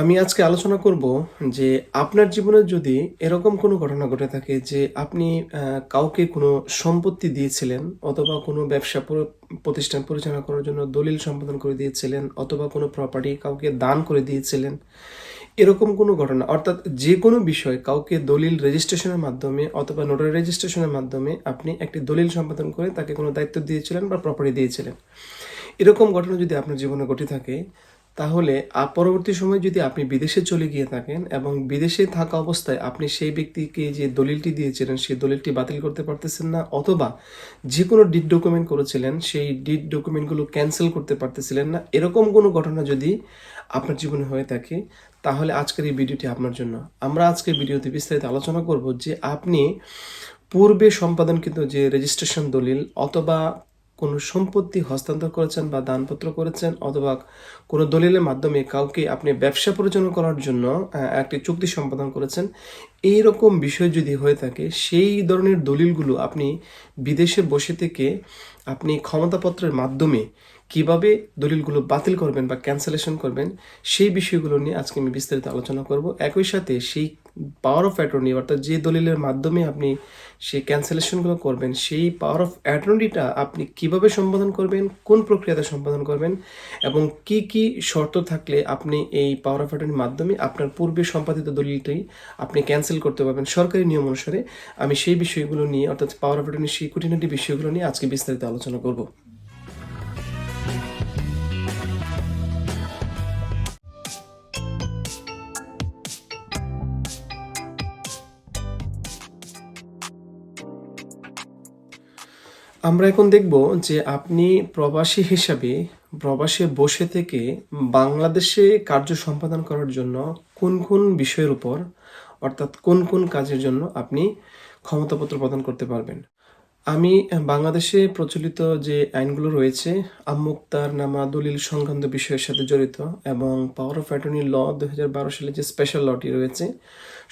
আমি আজকে আলোচনা করব যে আপনার জীবনে যদি এরকম কোনো ঘটনা ঘটে থাকে যে আপনি কাউকে কোনো সম্পত্তি দিয়েছিলেন অথবা কোনো ব্যবসা প্রতিষ্ঠান পরিচালনা করার জন্য দলিল সম্পাদন করে দিয়েছিলেন অথবা কোনো প্রপার্টি কাউকে দান করে দিয়েছিলেন, এরকম কোনো ঘটনা, অর্থাৎ যে কোনো বিষয় কাউকে দলিল রেজিস্ট্রেশনের মাধ্যমে অথবা নোটারি রেজিস্ট্রেশনের মাধ্যমে আপনি একটি দলিল সম্পাদন করে তাকে কোনো দায়িত্ব দিয়েছিলেন বা প্রপার্টি দিয়েছিলেন, এরকম ঘটনা যদি আপনার জীবনে ঘটে থাকে তাহলে পরবর্তী সময় যদি আপনি বিদেশে চলে গিয়ে থাকেন এবং বিদেশে থাকা অবস্থায় আপনি সেই ব্যক্তিকে যে দলিলটি দিয়েছিলেন, সেই দলিলটি বাতিল করতে পারতেছেন না অথবা যে কোনো ডিড ডকুমেন্ট করেছিলেন, সেই ডিড ডকুমেন্টগুলো ক্যান্সেল করতে পারতেছিলেন না, এরকম কোনো ঘটনা যদি আপনার জীবনে হয়ে থাকে, তাহলে আজকের এই ভিডিওটি আপনার জন্য। আমরা আজকের ভিডিওতে বিস্তারিত আলোচনা করব যে আপনি পূর্বে সম্পাদনকৃত যে রেজিস্ট্রেশন দলিল অথবা কোনো সম্পত্তি হস্তান্তর করেছেন বা দানপত্র করেছেন অথবা কোনো দলিলের মাধ্যমে কাউকে আপনি ব্যবসা পরিচালনা করার জন্য একটি চুক্তি সম্পাদন করেছেন এই রকম বিষয় যদি হয়ে থাকে, সেই ধরনের দলিলগুলো আপনি বিদেশে বসে থেকে আপনি ক্ষমতাপত্রের মাধ্যমে কীভাবে দলিলগুলো বাতিল করবেন বা ক্যান্সেলেশন করবেন, সেই বিষয়গুলো নিয়ে আজকে আমি বিস্তারিত আলোচনা করব। একই সাথে সেই পাওয়ার অফ অ্যাটর্নি অর্থাৎ যে দলিলের মাধ্যমে আপনি সেই ক্যান্সেলেশনগুলো করবেন, সেই পাওয়ার অফ অ্যাটর্নিটা আপনি কীভাবে সম্পাদন করবেন, কোন প্রক্রিয়াতে সম্পাদন করবেন এবং কি কি শর্ত থাকলে আপনি এই পাওয়ার অফ অ্যাটর্নির মাধ্যমে আপনার পূর্বে সম্পাদিত দলিলটি আপনি ক্যান্সেল করতে পারবেন সরকারি নিয়ম অনুসারে, আমি সেই বিষয়গুলো নিয়ে, অর্থাৎ পাওয়ার অফ অ্যাটর্নির সেই খুঁটিনাটি বিষয়গুলো নিয়ে আজকে বিস্তারিত আলোচনা করব। আমরা এখন দেখব যে আপনি প্রবাসী হিসাবে প্রবাসে বসে থেকে বাংলাদেশে কার্য সম্পাদন করার জন্য কোন কোন বিষয়ের উপর, অর্থাৎ কোন কোন কাজের জন্য আপনি ক্ষমতাপত্র প্রদান করতে পারবেন? আমি বাংলাদেশে প্রচলিত যে আইনগুলো রয়েছে আমুক্তার নামা দলিল সংক্রান্ত বিষয়ের সাথে জড়িত এবং পাওয়ার অফ অ্যাটর্নি ল দু হাজার বারো সালে যে স্পেশাল লটি রয়েছে,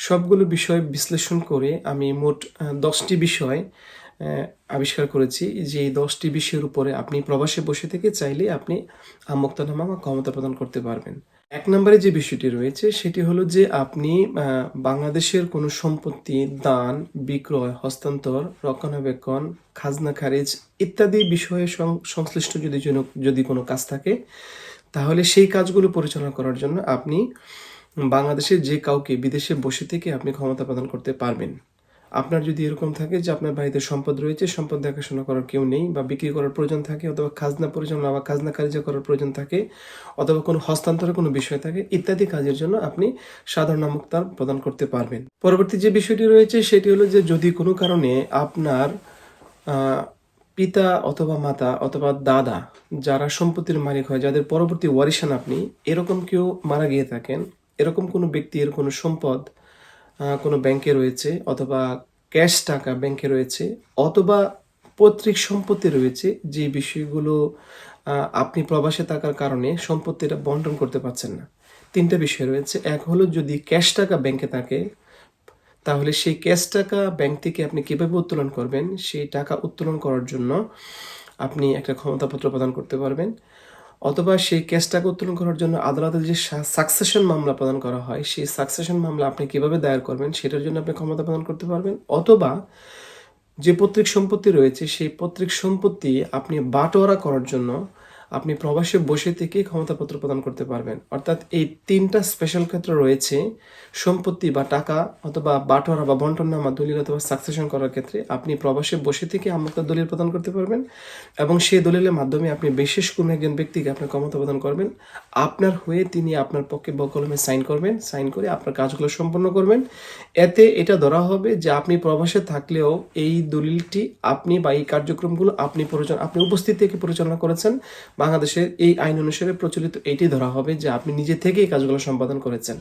সবগুলো বিষয় বিশ্লেষণ করে আমি মোট দশটি বিষয় আবিষ্কার করেছি যে এই দশটি বিষয়ের উপরে আপনি প্রবাসে বসে থেকে চাইলে আপনি আমুক্তনামা বা ক্ষমতা প্রদান করতে পারবেন। এক নম্বরে যে বিষয়টি রয়েছে, সেটি হলো যে আপনি বাংলাদেশের কোনো সম্পত্তি, দান, বিক্রয়, হস্তান্তর, রক্ষণাবেক্ষণ, খাজনা, খারিজ ইত্যাদি বিষয়ে সংশ্লিষ্ট যদি যদি কোনো কাজ থাকে, তাহলে সেই কাজগুলো পরিচালনা করার জন্য আপনি বাংলাদেশের যে কাউকে বিদেশে বসে থেকে আপনি ক্ষমতা প্রদান করতে পারবেন। আপনার যদি এরকম থাকে যে আপনার বাড়িতে সম্পদ রয়েছে, সম্পদ দেখাশোনা করার কেউ নেই বা বিক্রি করার প্রয়োজন থাকে অথবা খাজনা পরিচালনা বা খাজনা কার্য করার প্রয়োজন থাকে অথবা কোনো হস্তান্তরের কোনো বিষয় থাকে, ইত্যাদি কাজের জন্য আপনি সাধারণ নামকতার প্রদান করতে পারবেন। পরবর্তী যে বিষয়টি রয়েছে সেটি হলো যে যদি কোনো কারণে আপনার পিতা অথবা মাতা অথবা দাদা যারা সম্পত্তির মালিক হয়, যাদের পরবর্তী ওয়ারিশান আপনি, এরকম কেউ মারা গিয়ে থাকেন, এরকম কোনো ব্যক্তির কোনো সম্পদ কোনো ব্যাংকে রয়েছে অথবা ক্যাশ টাকা ব্যাংকে রয়েছে অথবা পৈতৃক সম্পত্তি রয়েছে, যে বিষয়গুলো আপনি প্রবাসে থাকার কারণে সম্পত্তিটা বন্টন করতে পারছেন না। তিনটা বিষয় রয়েছে। এক হলো যদি ক্যাশ টাকা ব্যাংকে থাকে, তাহলে সেই ক্যাশ টাকা ব্যাংক থেকে আপনি কীভাবে উত্তোলন করবেন? সেই টাকা উত্তোলন করার জন্য আপনি একটা ক্ষমতাপত্র প্রদান করতে পারবেন। অথবা সেই কেসটাকে উত্তোলন করার জন্য আদালতে যে সাকসেশন মামলা প্রদান করা হয়, সেই সাকসেশন মামলা আপনি কীভাবে দায়ের করবেন সেটার জন্য আপনি ক্ষমতা প্রদান করতে পারবেন। অথবা যে পৈতৃক সম্পত্তি রয়েছে, সেই পৈতৃক সম্পত্তি আপনি বাটোয়ারা করার জন্য আপনি প্রবাসে বসে থেকে ক্ষমতাপত্র প্রদান করতে পারবেন। অর্থাৎ এই তিনটা স্পেশাল ক্ষেত্র রয়েছে, সম্পত্তি বা টাকা অথবা বাটোয়ারা বা বন্টননামা দলিল অথবা সাকসেশন করার ক্ষেত্রে আপনি প্রবাসে বসে থেকে আমুক্ত দলিল প্রদান করতে পারবেন এবং সেই দলিলের মাধ্যমে আপনি বিশেষ কোনো একজন ব্যক্তিকে আপনার ক্ষমতা প্রদান করবেন। আপনার হয়ে তিনি আপনার পক্ষে বকলমে সাইন করবেন সাইন করে আপনার কাজগুলো সম্পন্ন করবেন। এতে এটা ধরা হবে যে আপনি প্রবাসে থাকলেও এই দলিলটি আপনি বা এই কার্যক্রমগুলো আপনি পরিচালনা আপনি উপস্থিত থেকে পরিচালনা করেছেন। বাংলাদেশের এই আইন অনুসারে প্রচলিত এটি ধরা হবে যে আপনি নিজে থেকেই কাজগুলো সম্পাদন করেছেন।